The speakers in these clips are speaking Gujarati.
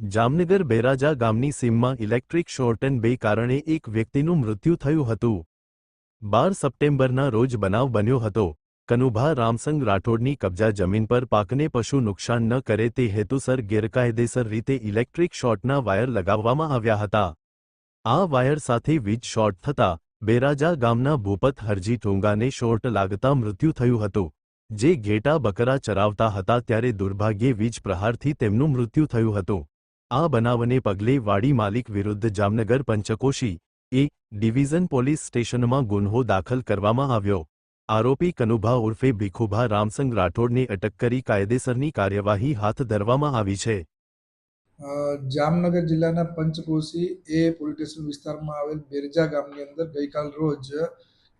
જામનગર બેરાજા ગામની સીમમાં ઇલેક્ટ્રિક શોર્ટન બે કારણે એક વ્યક્તિનું મૃત્યુ થયું હતું. બાર સપ્ટેમ્બરના રોજ બનાવ બન્યો હતો. કનુભા રામસંગ રાઠોડની કબજા જમીન પર પાકને પશુ નુકસાન ન કરે તે હેતુસર ગેરકાયદેસર રીતે ઇલેક્ટ્રિક શોર્ટના વાયર લગાવવામાં આવ્યા હતા. આ વાયર સાથે વીજ શોર્ટ થતા બેરાજા ગામના ભૂપત હરજી ઠુંગાને શોર્ટ લાગતા મૃત્યુ થયું હતું. જે ઘેટા બકરા ચરાવતા હતા ત્યારે દુર્ભાગ્યે વીજ પ્રહારથી તેમનું મૃત્યુ થયું હતું. આ બનાવને પગલે વાડી માલિક વિરુદ્ધ Jamnagar Panchkoshi A division police સ્ટેશનમાં ગુન્હો દાખલ કરવામાં આવ્યો. આરોપી કનુભા ઉર્ફે ભીખુભા રામસંગ રાઠોડને અટક કરી કાયદેસરની કાર્યવાહી હાથ ધરવામાં આવી છે. જામનગર જિલ્લાના પંચકોશી એ પોલીસ સ્ટેશન વિસ્તારમાં આવેલ બેરજા ગામની અંદર ગઈકાલ રોજ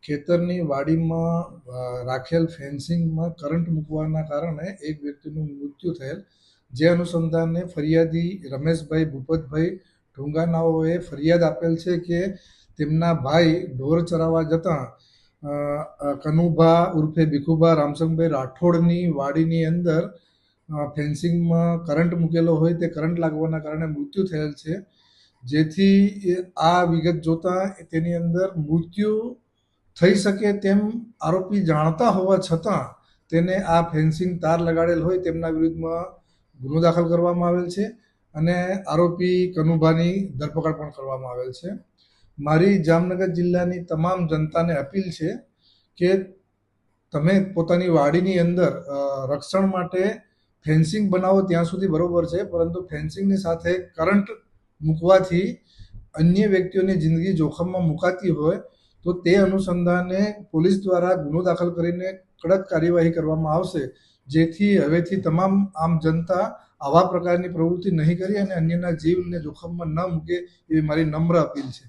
ખેતરની વાડીમાં રાખેલ ફેન્સિંગમાં કરંટ મૂકવાના કારણે એક વ્યક્તિનું મૃત્યુ થયેલ જે અનુસંધાને ફરિયાદી રમેશભાઈ ભૂપતભાઈ ઢુંગાનાઓએ ફરિયાદ આપેલ છે કે તેમના ભાઈ ઢોર ચરાવવા જતાં કનુભા ઉર્ફે ભીખુભા રામસંગભાઈ રાઠોડની વાડીની અંદર ફેન્સિંગમાં કરંટ મૂકેલો હોય તે કરંટ લાગવાના કારણે મૃત્યુ થયેલ છે. જેથી આ વિગત જોતાં તેની અંદર મૃત્યુ થઈ શકે તેમ આરોપી જાણતા હોવા છતાં તેને આ ફેન્સિંગ તાર લગાડેલ હોય તેમના વિરુદ્ધમાં ગુનો દાખલ કરવામાં આવેલ છે અને આરોપી કનુભાની ધરપકડ પણ કરવામાં આવેલ છે. મારી જામનગર જિલ્લાની તમામ જનતાને અપીલ છે કે તમે પોતાની વાડીની અંદર રક્ષણ માટે ફેન્સિંગ બનાવો ત્યાં સુધી બરોબર છે, પરંતુ ફેન્સિંગની સાથે કરંટ મૂકવાથી અન્ય વ્યક્તિઓની જિંદગી જોખમમાં મુકાતી હોય તો તે અનુસંધાને પોલીસ દ્વારા ગુનો દાખલ કરીને કડક કાર્યવાહી કરવામાં આવશે. જેથી હવેથી તમામ આમ જનતા આવા પ્રકારની પ્રવૃત્તિ નહીં કરી અને અન્યના જીવને જોખમમાં ન મૂકે એવી મારી નમ્ર અપીલ છે.